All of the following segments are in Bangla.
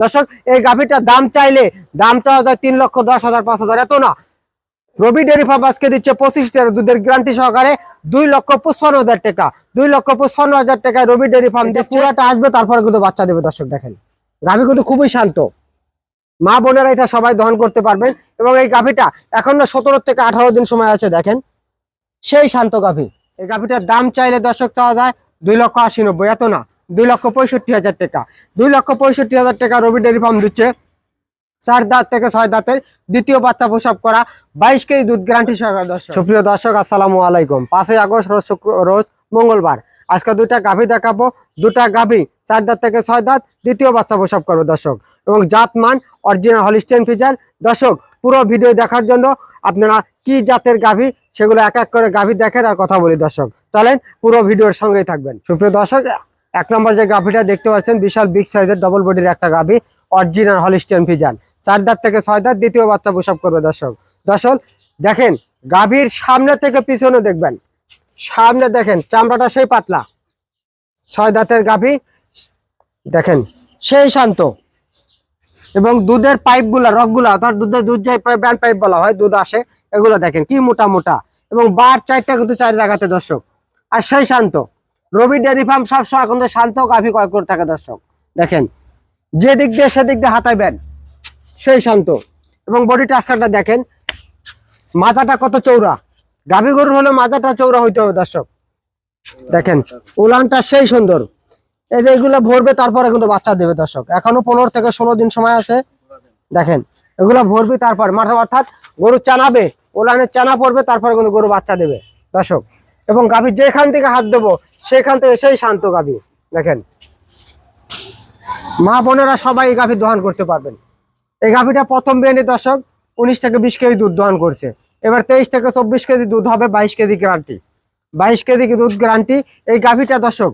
দর্শক এই গাভীটা দাম চাইলে দাম চাওয়া যায় তিন লক্ষ দশ হাজার পাঁচ হাজার এত না। রবি ডেয়ারি ফার্ম আজকে দিচ্ছে পঁচিশ টাকা দুধের গ্যারান্টি সহকারে দুই লক্ষ পঁচপান্ন হাজার টাকা। দুই লক্ষ পঁচপান্ন হাজার টাকায় রবি ডেয়ারি ফার্ম যে পুরাটা আসবে তারপরে কিন্তু বাচ্চা দেবে দর্শক দেখেন। গাভী কিন্তু খুবই শান্ত। মা বোনেরা এটা সবাই দহন করতে পারবেন। এবং এই গাভীটা এখন না সতেরো থেকে আঠারো দিন সময় আছে দেখেন। সেই শান্ত গাভী। এই গাভীটার দাম চাইলে দর্শক চাওয়া যায় দুই লক্ষ আশি নব্বই এত না। দুই লক্ষ পঁয়ষট্টি হাজার টাকা। দুই লক্ষ পঁয়ষট্টি হাজার টাকা রবি ডেয়ারি ফার্ম দিচ্ছে। চার দাঁত থেকে ছয় দাঁতের দ্বিতীয় বাচ্চা প্রসব করা, বাইশ কেজি দুধ গ্যারান্টি সহকারে দর্শক। সুপ্রিয় দর্শক, আসসালামু আলাইকুম। পাঁচই আগস্ট, রোজ শুক্র, রোজ মঙ্গলবার। আজকে দুইটা গাভী দেখাবো। দুটা গাভী, চার দাঁত থেকে ছয় দাঁত, দ্বিতীয় বাচ্চা প্রসব করবে দর্শক। এবং জাত মান অরিজিনাল হলিস্টেন ফিজার দর্শক, পুরো ভিডিও দেখার জন্য আপনারা কি জাতের গাভী, সেগুলো এক এক করে গাভী দেখেন আর কথা বলি দর্শক। চলেন পুরো ভিডিওর সঙ্গেই থাকবেন। সুপ্রিয় দর্শক এক নম্বর যে গাভীটা দেখতে পাচ্ছেন, বিশাল বিগ সাইজের ডবল বডির একটা গাভী অরিজিনাল হলিস্টিয়ান ফিজান চার দাঁত থেকে ছয় দাঁত, দ্বিতীয় বাচ্চা প্রসব করবে দর্শক। দর্শক, দেখেন, গাভীর সামনে থেকে পিছনে দেখবেন। সামনে দেখেন, চামড়াটা সেই পাতলা। ছয় দাঁতের গাভী, দেখেন, সেই শান্ত। এবং দুধের পাইপগুলা রকগুলা অর্থাৎ দুধের দুধ যে ব্যান্ড পাইপ বলা হয়, দুধ আসে, এগুলো দেখেন, কি মোটা মোটা এবং বার চারটা কিন্তু চার জায়গাতে দর্শক। আর সেই শান্ত। রবি ডেয়ারি ফার্ম সবসময় কিন্তু শান্ত, গাভী কয় করে থাকে দর্শক। দেখেন, যে দিক দিয়ে সেদিক দিয়ে হাতাইবেন সেই শান্ত। এবং বডি টাস্কারটা দেখেন, মাথাটা কত চৌড়া গাভী গরুর হলে মাথাটা চৌড়া হইতে হবে দর্শক। দেখেন, উলানটা সেই সুন্দর। এই যে এগুলো ভরবে, তারপরে কিন্তু বাচ্চা দেবে দর্শক। এখনও পনেরো থেকে ষোলো দিন সময় আছে। দেখেন, এগুলো ভরবে, তারপর মাথা অর্থাৎ গরু চানাবে ওলানের চানা পড়বে, তারপরে কিন্তু গরু বাচ্চা দেবে। দর্শক এবং গাভী যেখান থেকে হাত দেবো, সেখান থেকে সেই শান্ত গাভী। দেখেন। মা বোনেরা সবাই এই গাভী দহন করতে পারবেন। এই গাভীটা প্রথম বিয়ানি দশক, উনিশ থেকে বিশ কেজি দুধ দহন করছে। এবার তেইশ থেকে চব্বিশ কেজি দুধ হবে বাইশ কেজি গ্যারান্টি। বাইশ কেজি দুধ গ্যারান্টি, এই গাভীটা দশক,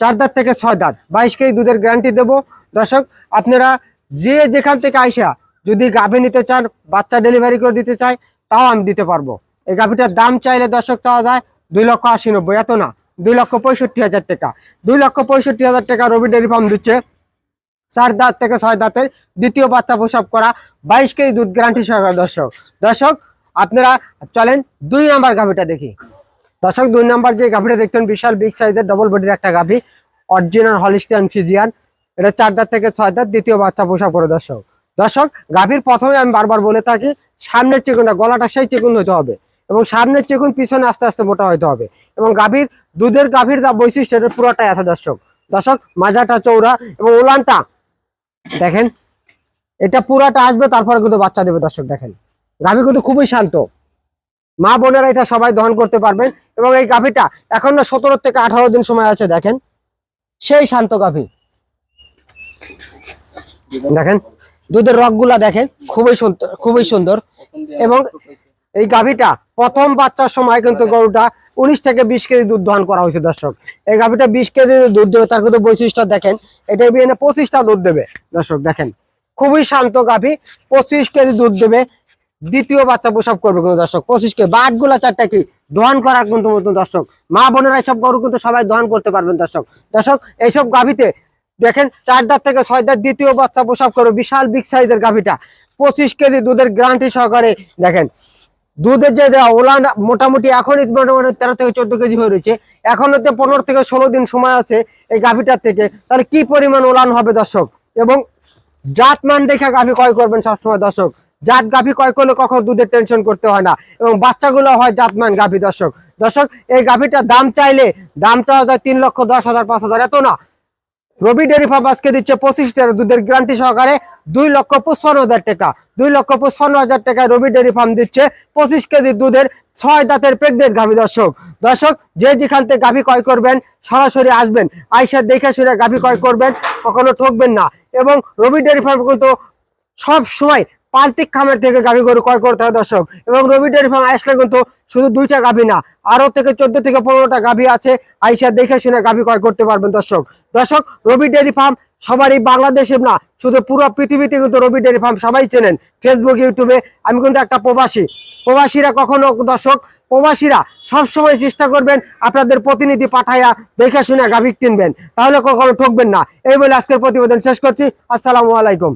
চার দাঁত থেকে ছয় দাঁত। বাইশ কেজি দুধের গ্যারান্টি দেবো। দর্শক আপনারা যে যেখান থেকে আইসা যদি গাভী নিতে চান, বাচ্চা ডেলিভারি করে দিতে চাই তাও আমি দিতে পারব। এই গাভীটার দাম চাইলে দর্শক পাওয়া যায় দুই লক্ষ আশি নব্বই, এত না। দুই লক্ষ পঁয়ষট্টি হাজার টাকা। দুই লক্ষ পঁয়ষট্টি হাজার টাকা রবি ডেয়ারি ফার্ম দিচ্ছে। চার দাঁত থেকে ছয় দাঁতের দ্বিতীয় বাচ্চা প্রসব করা বাইশ কেজি দুধ গ্যারান্টি সহকারে দর্শক। দর্শক, আপনারা চলেন দুই নাম্বার গাভীটা দেখি। দর্শক, দুই নাম্বার যে গাভীটা দেখতেন বিশাল বিগ সাইজের ডবল বডির একটা গাভী অরিজিনাল হলিস্টিয়ান ফিজিয়ান এটা চার দাঁত থেকে ছয় দাঁত দ্বিতীয় বাচ্চা প্রসব করে দর্শক। দর্শক, গাভীর প্রথমে আমি বারবার বলে থাকি, সামনের চিকুনটা গলাটা সেই চিকুন হতে হবে। এবং সামনের চিকুন পিছনে আস্তে আস্তে মোটা হতে হবে। এবং গাভীর, দুধের গাভীর যা বৈশিষ্ট্য, এটা পুরোটাই আছে দর্শক। দর্শক, মাজাটা চৌড়া এবং উলানটা দেখেন, এটা পুরাটা আসবে, তারপরে কিন্তু বাচ্চা দেবে দর্শক, দেখেন। গাভী কিন্তু খুবই শান্ত। মা বোনেরা এটা সবাই দহন করতে পারবেন এবং এই গাভীটা এখন না সতেরো থেকে আঠারো দিন সময় আছে, দেখেন। সেই শান্ত গাভী। দেখেন, দুধের রকগুলা দেখেন, খুবই সুন্দর খুবই সুন্দর। এবং এই গাভীটা প্রথম বাচ্চার সময় কিন্তু গরুটা উনিশ থেকে বিশ কেজি দুধ দহন করা হয়েছে, দর্শক। এই গাভীটা বিশ কেজি দুধ দেবে, তার কিন্তু বৈশিষ্ট্য দেখেন, এটা বিয়ে পঁচিশটা দুধ দেবে, দর্শক, দেখেন। খুবই শান্ত গাভী, পঁচিশ কেজি দুধ দেবে, দ্বিতীয় বাচ্চা প্রসব করবে কিন্তু, দর্শক, পঁচিশ কেজি। বাটগুলা চারটা কি দহন করার কিন্তু দর্শক। মা বোনেরা এইসব গরু কিন্তু সবাই দহন করতে পারবেন, দর্শক। দর্শক, এইসব গাভীতে দেখেন, চার দাঁত থেকে ছয় দাঁত দ্বিতীয় বাচ্চা প্রসব করবে, বিশাল বিগ সাইজের গাভীটা। পঁচিশ কেজি দুধের গ্যারান্টি সহকারে, দেখেন দুধের যে ওলান মোটামুটি এখন তেরো থেকে চোদ্দ কেজি হয়ে রয়েছে। এখন হতে পনেরো থেকে ষোলো দিন সময় আছে এই গাভীটার থেকে। তাহলে কি পরিমাণ ওলান হবে দর্শক? এবং জাত মান দেখে গাভী ক্রয় করবেন সবসময় দর্শক। জাত গাভী ক্রয় করলে কখনো দুধের টেনশন করতে হয় না। এবং বাচ্চাগুলো হয় জাতমান গাভী দর্শক। দর্শক, এই গাভীটার দাম চাইলে দাম চাওয়া যায় তিন লক্ষ দশ হাজার, পাঁচ হাজার। এত না। রবি ডেয়ারি ফার্ম আজকে দিচ্ছে পঁচিশ টাকা। দুধের গ্যারান্টি সহকারে দুই লক্ষ পঁচপান্ন হাজার টাকা। দুই লক্ষ পঁচপান্ন হাজার টাকায় রবি ডেয়ারি ফার্ম দিচ্ছে পঁচিশ কেজি দুধের ছয় দাঁতের প্রেগনেন্ট গাভী দর্শক। দর্শক, যে যেখান থেকে গাভী ক্রয় করবেন, সরাসরি আসবেন। আইসা দেখে শুনে গাভী ক্রয় করবেন, কখনো ঠকবেন না। এবং রবি ডেরি ফার্ম কিন্তু সব সময় প্রান্তিক খামের থেকে গাভী গরু ক্রয় করতে হয় দর্শক। এবং রবি ডেয়ারি ফার্ম আসলে কিন্তু শুধু দুইটা গাভী না আরও থেকে চোদ্দ থেকে পনেরোটা গাভী আছে। আইসা দেখে শুনে গাভী ক্রয় করতে পারবেন দর্শক। দর্শক, রবি ডেয়ারি ফার্ম সবারই বাংলাদেশে না, শুধু পুরো পৃথিবীতে কিন্তু রবি ডেয়ারি ফার্ম সবাই চেনেন ফেসবুক ইউটিউবে আমি কিন্তু একটা প্রবাসী। প্রবাসীরা কখনো দর্শক, প্রবাসীরা সবসময় চেষ্টা করবেন আপনাদের প্রতিনিধি পাঠাইয়া দেখে শুনে গাভী কিনবেন। তাহলে কখনো ঠকবেন না। এই বলে আজকের প্রতিবেদন শেষ করছি। আসসালামু আলাইকুম।